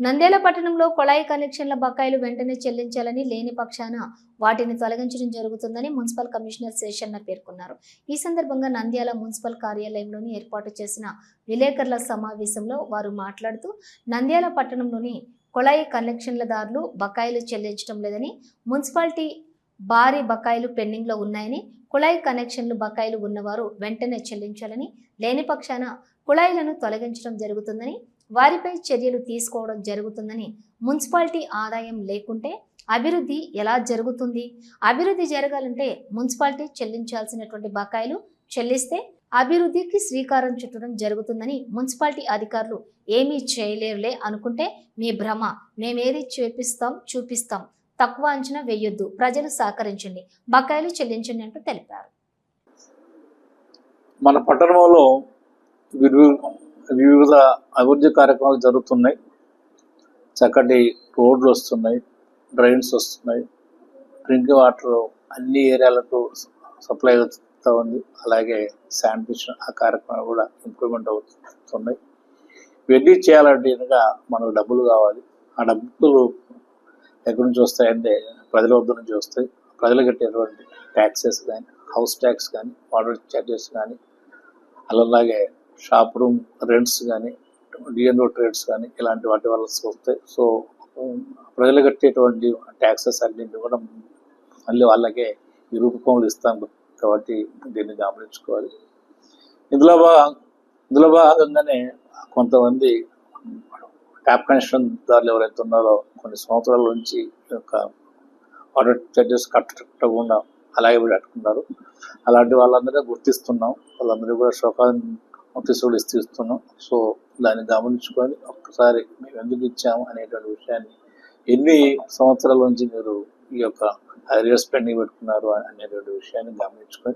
నంద్యాల పట్టణంలో కొళాయి కనెక్షన్ల బకాయిలు వెంటనే చెల్లించాలని లేని పక్షాన వాటిని తొలగించడం జరుగుతుందని మున్సిపల్ కమిషనర్ శేషన్న పేర్కొన్నారు. ఈ సందర్భంగా నంద్యాల మున్సిపల్ కార్యాలయంలోని ఏర్పాటు చేసిన విలేకరుల సమావేశంలో వారు మాట్లాడుతూ నంద్యాల పట్టణంలోని కొళాయి కనెక్షన్లదారులు బకాయిలు చెల్లించడం లేదని మున్సిపాలిటీ భారీ బకాయిలు పెండింగ్లో ఉన్నాయని కుళాయి కనెక్షన్లు బకాయిలు ఉన్నవారు వెంటనే చెల్లించాలని లేని పక్షాన కుళాయిలను తొలగించడం జరుగుతుందని వారిపై చర్యలు తీసుకోవడం జరుగుతుందని మున్సిపాలిటీ ఆదాయం లేకుంటే అభివృద్ధి ఎలా జరుగుతుంది? అభివృద్ధి జరగాలంటే మున్సిపాలిటీ చెల్లించాల్సినటువంటి బకాయిలు చెల్లిస్తే అభివృద్ధికి శ్రీకారం చుట్టడం జరుగుతుందని మున్సిపాలిటీ అధికారులు ఏమీ చేయలేరులే అనుకుంటే మీ భ్రమ. మేమేది చూపిస్తాం చూపిస్తాం. తక్కువ అంచనా వేయొద్దు. ప్రజలు సహకరించండి. బకాయిలు చెల్లించండి అంటూ తెలిపారు. మన పట్టణంలో వివిధ అభివృద్ధి కార్యక్రమాలు జరుగుతున్నాయి. చక్కటి రోడ్లు వస్తున్నాయి డ్రైన్స్ వస్తున్నాయి డ్రింక్ వాటర్ అన్ని ఏరియాలకు సప్లై అవుతూ ఉంది. అలాగే శానిటేషన్ ఆ కార్యక్రమాలు కూడా ఇంప్రూవ్మెంట్ అవుతున్నాయి. ఇవన్నీ చేయాలంటే కనుక మనకు డబ్బులు కావాలి. ఆ డబ్బులు ఎక్కడి నుంచి వస్తాయంటే ప్రజల వద్ద నుంచి వస్తాయి. ప్రజలు కట్టేటువంటి ట్యాక్సెస్ కానీ హౌస్ ట్యాక్స్ కానీ వాటర్ ఛార్జెస్ కానీ అలాగే షాప్ రూమ్ రెంట్స్ కానీ డిఎన్ఓ ట్రేడ్స్ కానీ ఇలాంటి వాటి వల్ల వస్తాయి. సో ప్రజలు కట్టేటువంటి ట్యాక్సెస్ అన్నింటినీ కూడా మళ్ళీ వాళ్ళకే ఈ రూపకంలో ఇస్తాం కాబట్టి దీన్ని గమనించుకోవాలి. ఇందులో భాగ ఇందులో భాగంగానే కొంతమంది ట్యాప్ కనెక్షన్ దారులు ఎవరైతే ఉన్నారో కొన్ని సంవత్సరాల నుంచి యొక్క వాటర్ చార్జెస్ కట్టకుండా అలాగే పెట్టుకున్నారు. అలాంటి వాళ్ళందరూ గుర్తిస్తున్నాం. వాళ్ళందరూ కూడా శోకాన్ని నోటీస్ కూడా ఇస్తున్నాం. సో దాన్ని గమనించుకొని ఒక్కసారి మేము ఎందుకు ఇచ్చాము అనేటువంటి విషయాన్ని ఎన్ని సంవత్సరాల నుంచి మీరు ఈ యొక్క హైయర్ స్పెండింగ్ పెట్టుకున్నారు అనేటువంటి విషయాన్ని గమనించుకొని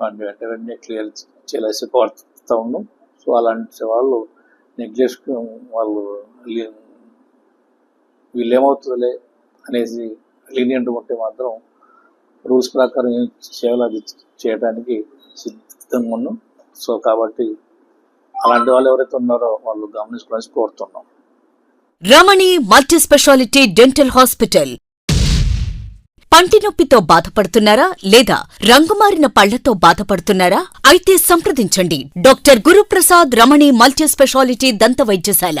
వాటిని వెంట వెంటనే క్లియర్ చేయాల్సి కోరుతా ఉన్నాం. సో అలాంటి వాళ్ళు నెగ్లెక్ట్ వాళ్ళు లీ- వీళ్ళు ఏమవుతుందిలే అనేసి లీనియంట్ ఉంటే మాత్రం రూల్స్ ప్రకారం ఏం చేయాలో అది చేయడానికి సిద్ధంగా ఉన్నాం. సో కాబట్టి అలాంటి వాళ్ళు ఎవరైతే ఉన్నారో వాళ్ళు గమనించుకోవాలని కోరుతున్నాం. Ramani multi speciality dental hospital. పంటి నొప్పితో బాధపడుతున్నారా లేదా రంగుమారిన పళ్ళతో బాధపడుతున్నారా? అయితే సంప్రదించండి. Doctor Guruprasad Ramani multi speciality దంత వైద్యశాల.